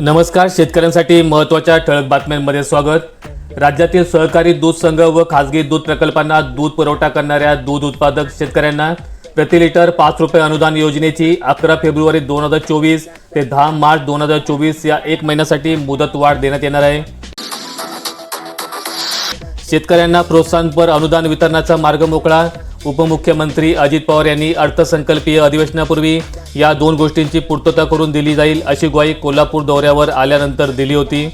नमस्कार शेतकऱ्यांसाठी महत्त्वाच्या ठळक बातम्यांमध्ये स्वागत. राज्यातील सहकारी दूध संघ व खासगी दूध प्रकल्पांना दूध पुरवठा करणाऱ्या दूध उत्पादक शेतकऱ्यांना प्रति लिटर पाच रुपये अनुदान योजनेची अकरा फेब्रुवारी दोन हजार चोवीस ते दहा मार्च दोन हजार चोवीस या एक महिन्यासाठी मुदतवाढ देण्यात येणार आहे. शेतकऱ्यांना प्रोत्साहनपर अनुदान वितरणाचा मार्ग मोकळा उपमुख्यमंत्री अजित पवार यांनी अर्थसंकल्पीय अधिवेशनापूर्वी या दोन गोष्टींची पूर्तता करून दिली जाईल अशी ग्वाही कोल्हापूर दौऱ्यावर आल्यानंतर दिली होती.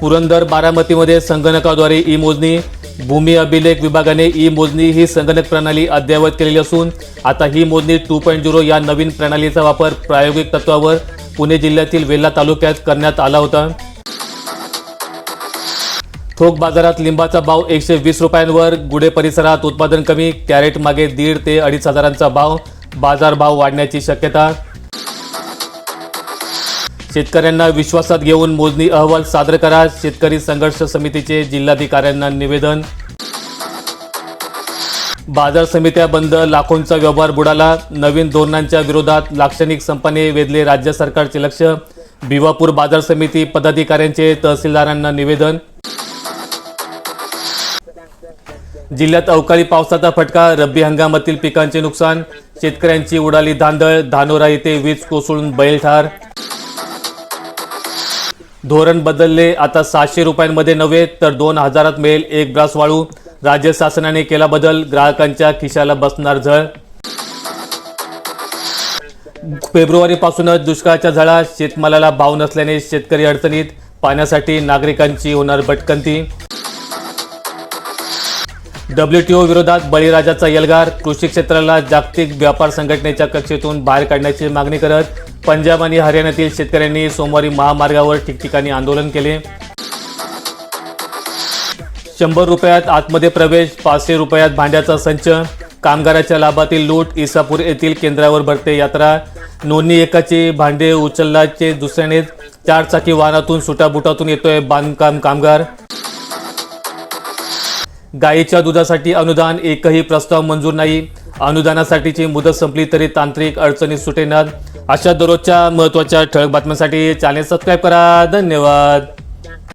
पुरंदर बारामतीमध्ये संगणकाद्वारे ई मोजणी भूमी अभिलेख विभागाने ई मोजणी ही संगणक प्रणाली अद्ययावत केलेली असून आता ही मोजणी टू पॉईंट झिरो या नवीन प्रणालीचा वापर प्रायोगिक तत्वावर पुणे जिल्ह्यातील वेल्हा तालुक्यात करण्यात आला होता. थोक बाजारात लिंबाचा भाव एकशे वीस रुपयांवर गुढे परिसरात उत्पादन कमी कॅरेट मागे दीड ते अडीच हजारांचा भाव बाजार भाव वाढण्याची शक्यता. शेतकऱ्यांना विश्वासात घेऊन मोजणी अहवाल सादर करा शेतकरी संघर्ष समितीचे जिल्हाधिकाऱ्यांना निवेदन. बाजार समित्या बंद लाखोंचा व्यवहार बुडाला नवीन धोरणांच्या विरोधात लाक्षणिक संपाने वेधले राज्य सरकारचे लक्ष. भिवापूर बाजार समिती पदाधिकाऱ्यांचे तहसीलदारांना निवेदन. जिल्ह्यात अवकाळी पावसाचा फटका रब्बी हंगामातील पिकांचे नुकसान शेतकऱ्यांची उडाली धांदळ धानोरा येथे वीज कोसळून बैल ठार धोरण बदलले आता सातशे रुपयांमध्ये नव्हे तर दोन हजारात मिळेल एक ब्रास वाळू. राज्य शासनाने केला बदल ग्राहकांच्या खिशाला बसणार झळ. फेब्रुवारीपासूनच दुष्काळाच्या झळा शेतमालाला भाव नसल्याने शेतकरी अडचणीत पाण्यासाठी नागरिकांची होणार भटकंती. डब्ल्यूटीओ विरोधात बळीराजाचा यलगार. कृषी क्षेत्राला जागतिक व्यापार संघटनेच्या कक्षेतून बाहेर काढण्याची मागणी करत पंजाब आणि हरियाणातील शेतकऱ्यांनी सोमवारी महामार्गावर ठिकठिकाणी आंदोलन केले. शंभर रुपयात आतमध्ये प्रवेश पाचशे रुपयात भांड्याचा संच कामगाराच्या लाभातील लूट इसापूर येथील केंद्रावर भरते यात्रा. नोंदणी एकाची भांडे उचलल्याचे दुसऱ्याने चारचाकी वाहनातून सुटाबुटातून येतोय बांधकाम कामगार. गायीच्या दुधासाठी अनुदान एकही प्रस्ताव मंजूर नाही. अनुदानासाठीची मुदत संपली तरी तांत्रिक अडचणी सुटेनात अशा दररोजच्या महत्त्वाच्या ठळक बातम्यांसाठी चॅनेल सबस्क्राईब करा. धन्यवाद.